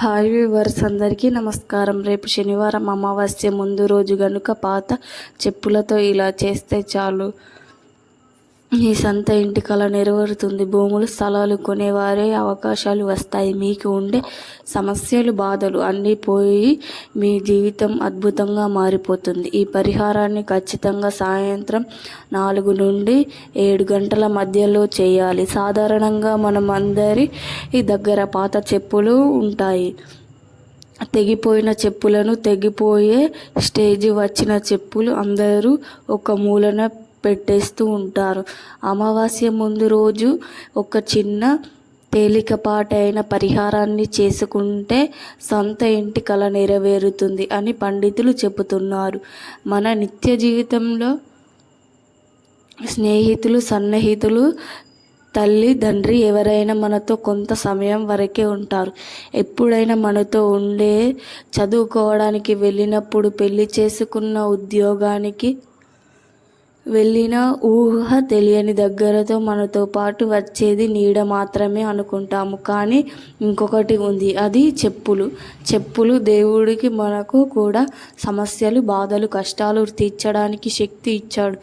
Hi viewers అందరికీ నమస్కారం. రేపు శనివారం అమావాస్య ముందు రోజు గనుక పాత చెప్పులతో ఇలా చేస్తే చాలు. ఈ సంత ఇంటి కళ నెరవేరుతుంది. భూములు స్థలాలు కొనేవారే అవకాశాలు వస్తాయి. మీకు ఉండే సమస్యలు బాధలు అన్నీ పోయి మీ జీవితం అద్భుతంగా మారిపోతుంది. ఈ పరిహారాన్ని ఖచ్చితంగా సాయంత్రం నాలుగు నుండి ఏడు గంటల మధ్యలో చేయాలి. సాధారణంగా మనం అందరి దగ్గర పాత చెప్పులు ఉంటాయి. తెగిపోయిన చెప్పులను తెగిపోయే స్టేజ్ వచ్చిన చెప్పులు అందరూ ఒక మూలన పెట్టేస్తూ ఉంటారు. అమావాస్య ముందు రోజు ఒక చిన్న తేలికపాటైన పరిహారాన్ని చేసుకుంటే సొంత ఇంటి కళ నెరవేరుతుంది అని పండితులు చెబుతున్నారు. మన నిత్య జీవితంలో స్నేహితులు సన్నిహితులు తల్లి తండ్రి ఎవరైనా మనతో కొంత సమయం వరకే ఉంటారు. ఎప్పుడైనా మనతో ఉండే చదువుకోవడానికి వెళ్ళినప్పుడు పెళ్ళి చేసుకున్న ఉద్యోగానికి వెళ్ళిన ఊహ తెలియని దగ్గరతో మనతో పాటు వచ్చేది నీడ మాత్రమే అనుకుంటాము. కానీ ఇంకొకటి ఉంది. అది చెప్పులు. చెప్పులు దేవుడికి మనకు కూడా సమస్యలు బాధలు కష్టాలు తీర్చడానికి శక్తి ఇచ్చాడు.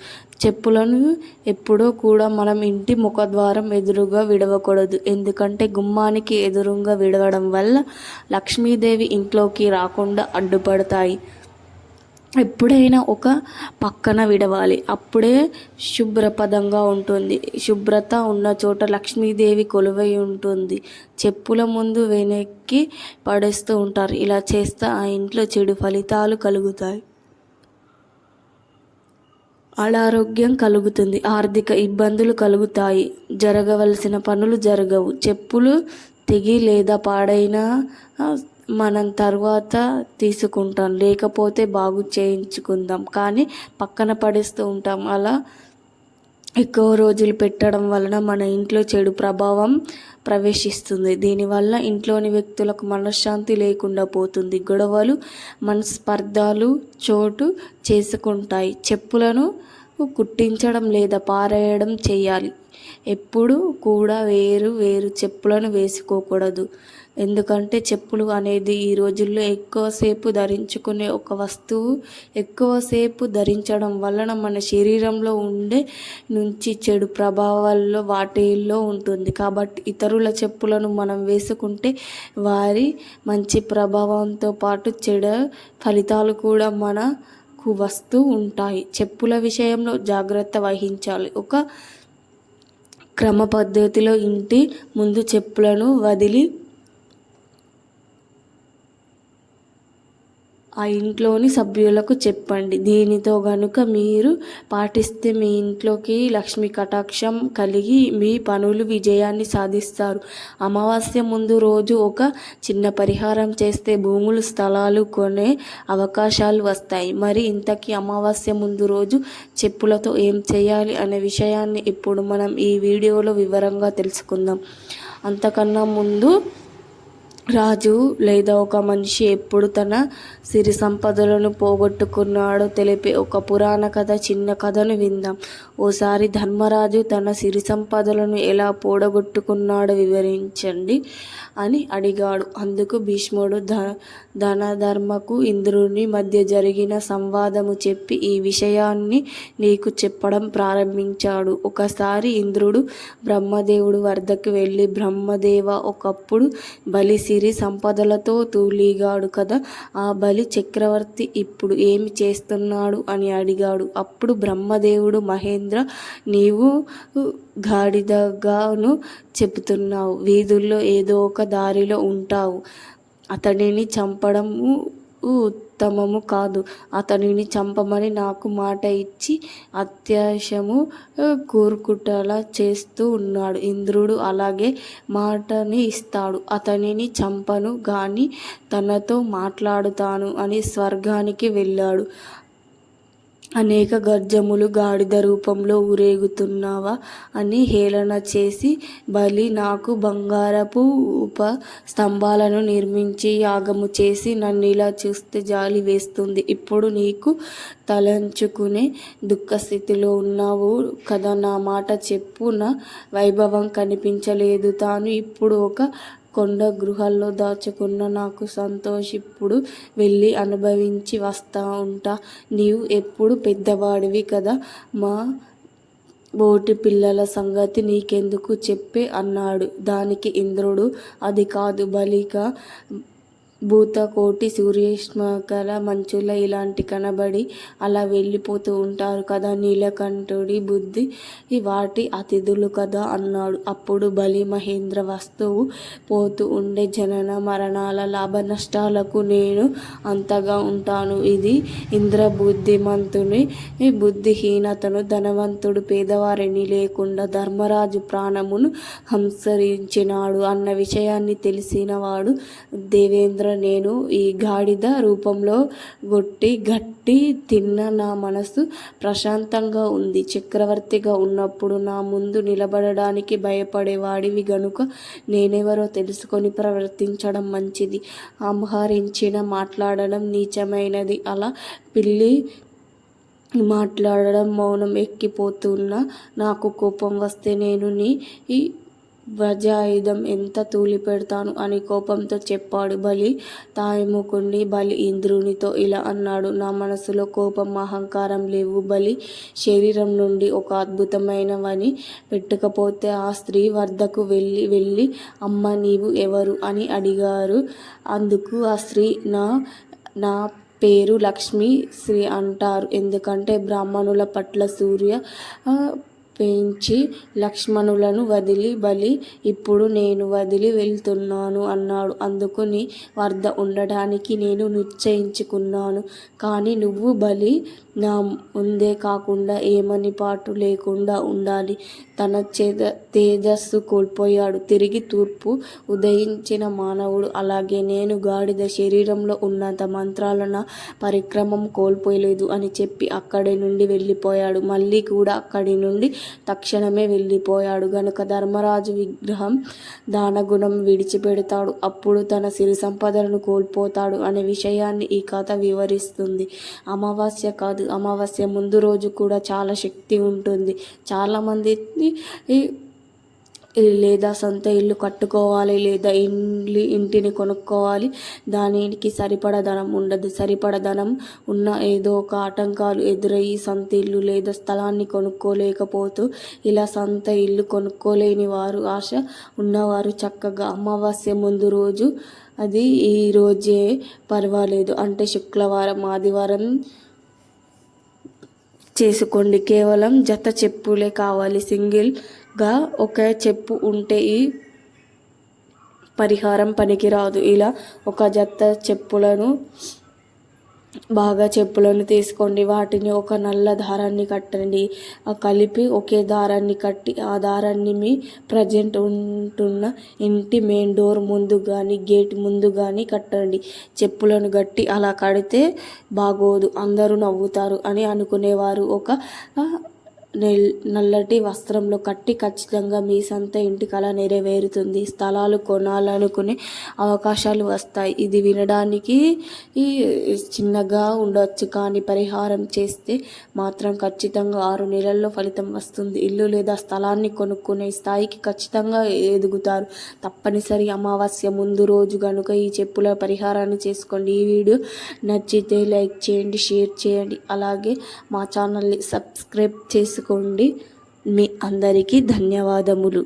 చెప్పులను ఎప్పుడూ కూడా మనం ఇంటి ముఖద్వారం ఎదురుగా విడవకూడదు. ఎందుకంటే గుమ్మానికి ఎదురుగా విడవడం వల్ల లక్ష్మీదేవి ఇంట్లోకి రాకుండా అడ్డుపడతాయి. ఎప్పుడైనా ఒక పక్కన విడవాలి. అప్పుడే శుభ్రపదంగా ఉంటుంది. శుభ్రత ఉన్న చోట లక్ష్మీదేవి కొలువై ఉంటుంది. చెప్పుల ముందు వెనక్కి పడేస్తూ ఉంటారు. ఇలా చేస్తే ఆ ఇంట్లో చెడు ఫలితాలు కలుగుతాయి. అనారోగ్యం కలుగుతుంది. ఆర్థిక ఇబ్బందులు కలుగుతాయి. జరగవలసిన పనులు జరగవు. చెప్పులు తెగి లేదా పాడైన మనం తర్వాత తీసుకుంటాం. లేకపోతే బాగు చేయించుకుందాం. కానీ పక్కన పడేస్తూ ఉంటాం. అలా ఎక్కువ రోజులు పెట్టడం వలన మన ఇంట్లో చెడు ప్రభావం ప్రవేశిస్తుంది. దీనివల్ల ఇంట్లోని వ్యక్తులకు మనశ్శాంతి లేకుండా పోతుంది. గొడవలు మనస్పర్ధాలు చోటు చేసుకుంటాయి. చెప్పులను కుట్టించడం లేదా పారేయడం చేయాలి. ఎప్పుడు కూడా వేరు వేరు చెప్పులను వేసుకోకూడదు. ఎందుకంటే చెప్పులు అనేది ఈ రోజుల్లో ఎక్కువసేపు ధరించుకునే ఒక వస్తువు. ఎక్కువసేపు ధరించడం వలన మన శరీరంలో ఉండే నుంచి చెడు ప్రభావాల్లో వాటిల్లో ఉంటుంది. కాబట్టి ఇతరుల చెప్పులను మనం వేసుకుంటే వారి మంచి ప్రభావంతో పాటు చెడు ఫలితాలు కూడా మన వస్తూ ఉంటాయి. చెప్పుల విషయంలో జాగ్రత్త వహించాలి. ఒక క్రమ పద్ధతిలో ఇంటి ముందు చెప్పులను వదిలి ఆ ఇంట్లోని సభ్యులకు చెప్పండి. దీనితో గనుక మీరు పాటిస్తే మీ ఇంట్లోకి లక్ష్మీ కటాక్షం కలిగి మీ పనులు విజయాన్ని సాధిస్తారు. అమావాస్య ముందు రోజు ఒక చిన్న పరిహారం చేస్తే భూములు స్థలాలు కొనే అవకాశాలు వస్తాయి. మరి ఇంతకీ అమావాస్య ముందు రోజు చెప్పులతో ఏం చేయాలి అనే విషయాన్ని ఇప్పుడు మనం ఈ వీడియోలో వివరంగా తెలుసుకుందాం. అంతకన్నా ముందు రాజు లేదా ఒక మనిషి ఎప్పుడు తన సిరి సంపదలను పోగొట్టుకున్నాడో తెలిపే ఒక పురాణ కథ చిన్న కథను విందాం. ఓసారి ధర్మరాజు తన సిరి సంపదలను ఎలా పోడగొట్టుకున్నాడో వివరించండి అని అడిగాడు. అందుకు భీష్ముడు ధ ధనధర్మకు ఇంద్రుని మధ్య జరిగిన సంవాదము చెప్పి ఈ విషయాన్ని నీకు చెప్పడం ప్రారంభించాడు. ఒకసారి ఇంద్రుడు బ్రహ్మదేవుడు వద్దకు వెళ్ళి బ్రహ్మదేవ ఒకప్పుడు బలిసి సిరి సంపదలతో తూలిగాడు కదా. ఆ బలి చక్రవర్తి ఇప్పుడు ఏమి చేస్తున్నాడు అని అడిగాడు. అప్పుడు బ్రహ్మదేవుడు మహేంద్ర నీవు గాడిదగాను చెబుతున్నావు. వీధుల్లో ఏదో ఒక దారిలో ఉంటావు. అతడిని చంపడము ఉత్తమము కాదు. అతనిని చంపమని నాకు మాట ఇచ్చి అత్యాశము కోరుకుటలా చేస్తూ ఉన్నాడు. ఇంద్రుడు అలాగే మాటని ఇస్తాడు. అతనిని చంపను గాని తనతో మాట్లాడుతాను అని స్వర్గానికి వెళ్ళాడు. అనేక గర్జములు గాడిద రూపంలో ఊరేగుతున్నావా అని హేళన చేసి బలి నాకు బంగారపు ఉప స్తంభాలను నిర్మించి యాగము చేసి నన్ను ఇలా చూస్తే జాలి వేస్తుంది. ఇప్పుడు నీకు తలంచుకునే దుఃఖస్థితిలో ఉన్నావు కదా నా మాట చెప్పు నా వైభవం కనిపించలేదు. తాను ఇప్పుడు ఒక కొండ గృహాల్లో దాచుకున్న నాకు సంతోషిప్పుడు వెళ్ళి అనుభవించి వస్తా ఉంటా. నీవు ఎప్పుడు పెద్దవాడివి కదా మా బోటి పిల్లల సంగతి నీకెందుకు చెప్పే? అన్నాడు. దానికి ఇంద్రుడు అది కాదు బలిక భూతకోటి సూర్యష్మకల మంచుల ఇలాంటి కనబడి అలా వెళ్ళిపోతూ ఉంటారు కదా నీలకంఠుడి బుద్ధి. వాటి అతిథులు కదా అన్నాడు. అప్పుడు బలి మహేంద్ర వస్తువు పోతూ ఉండే జనన మరణాల లాభ నష్టాలకు నేను అంతగా ఉంటాను. ఇది ఇంద్ర బుద్ధిమంతుని బుద్ధిహీనతను ధనవంతుడు పేదవారిని లేకుండా ధర్మరాజు ప్రాణమును హంసరించినాడు అన్న విషయాన్ని తెలిసిన వాడు దేవేంద్ర నేను ఈ గాడిద రూపంలో గొట్టి గట్టి తిన్న నా మనసు ప్రశాంతంగా ఉంది. చక్రవర్తిగా ఉన్నప్పుడు నా ముందు నిలబడడానికి భయపడేవాడివి గనుక నేనెవరో తెలుసుకొని ప్రవర్తించడం మంచిది. అంహరించిన మాట్లాడడం నీచమైనది. అలా పిల్లి మాట్లాడడం మౌనం ఎక్కిపోతున్నా నాకు కోపం వస్తే నేను నీ ఈ వజ్రాయుధం ఎంత తూలి పెడతాను అని కోపంతో చెప్పాడు. బలి తాయముకుండి బలి ఇంద్రునితో ఇలా అన్నాడు. నా మనసులో కోపం అహంకారం లేవు. బలి శరీరం నుండి ఒక అద్భుతమైనవని పెట్టకపోతే ఆ స్త్రీ వద్దకు వెళ్ళి వెళ్ళి అమ్మ నీవు ఎవరు? అని అడిగారు. అందుకు ఆ స్త్రీ నా నా పేరు లక్ష్మీ శ్రీ అంటారు. ఎందుకంటే బ్రాహ్మణుల పట్ల సూర్య పెంచి లక్ష్మణులను వదిలి బలి ఇప్పుడు నేను వదిలి వెళ్తున్నాను అన్నాడు. అందుకుని వద్ద ఉండడానికి నేను నిశ్చయించుకున్నాను. కానీ నువ్వు బలి నా ముందే కాకుండా ఏమని పాటు లేకుండా ఉండాలి. తన చేద తేజస్సు కోల్పోయాడు. తిరిగి తూర్పు ఉదయించిన మానవుడు. అలాగే నేను గాడిద శరీరంలో ఉన్నంత మంత్రాలన పరిక్రమం కోల్పోయలేదు అని చెప్పి అక్కడి నుండి వెళ్ళిపోయాడు. మళ్ళీ కూడా అక్కడి నుండి తక్షణమే వెళ్ళిపోయాడు. గనుక ధర్మరాజు విగ్రహం దానగుణం విడిచిపెడతాడు. అప్పుడు తన సిరి సంపదలను కోల్పోతాడు అనే విషయాన్ని ఈ కథ వివరిస్తుంది. అమావాస్య కాదు అమావాస్య ముందు రోజు కూడా చాలా శక్తి ఉంటుంది. చాలామంది లేదా సొంత ఇల్లు కట్టుకోవాలి లేదా ఇల్లు ఇంటిని కొనుక్కోవాలి. దానికి సరిపడ ధనం ఉండదు. సరిపడ ధనం ఉన్న ఏదో ఒక ఆటంకాలు ఎదురయ్యి సొంత ఇల్లు లేదా స్థలాన్ని కొనుక్కోలేకపోతూ ఇలా సొంత ఇల్లు కొనుక్కోలేని వారు ఆశ ఉన్నవారు చక్కగా అమావాస్య ముందు రోజు అది ఈ రోజే పర్వాలేదు. అంటే శుక్రవారం ఆదివారం చేసుకోండి. కేవలం జత చెప్పులే కావాలి. గా ఒక చెప్పు ఉంటే ఈ పరిహారం పనికిరాదు. ఇలా ఒక జత చెప్పులను బాగా చెప్పులను తీసుకోండి. వాటిని ఒక నల్ల దారాన్ని కట్టండి. కలిపి ఒకే దారాన్ని కట్టి ఆ దారాన్ని మీ ప్రజెంట్ ఉంటున్న ఇంటి మెయిన్ డోర్ ముందు కానీ గేట్ ముందు కానీ కట్టండి. చెప్పులను కట్టి అలా కడితే బాగోదు. అందరూ నవ్వుతారు అని అనుకునేవారు. ఒక నల్లటి వస్త్రంలో కట్టి ఖచ్చితంగా మీ సొంత ఇంటి కళ నెరవేరుతుంది. స్థలాలు కొనాలనుకునే అవకాశాలు వస్తాయి. ఇది వినడానికి చిన్నగా ఉండవచ్చు కానీ పరిహారం చేస్తే మాత్రం ఖచ్చితంగా ఆరు నెలల్లో ఫలితం వస్తుంది. ఇల్లు లేదా స్థలాన్ని కొనుక్కునే స్థాయికి ఖచ్చితంగా ఎదుగుతారు. తప్పనిసరి అమావాస్య ముందు రోజు కనుక ఈ చెప్పుల పరిహారాన్ని చేసుకోండి. ఈ వీడియో నచ్చితే లైక్ చేయండి షేర్ చేయండి. అలాగే మా ఛానల్ని సబ్స్క్రైబ్ చేసుకోండి మీ అందరికీ ధన్యవాదములు.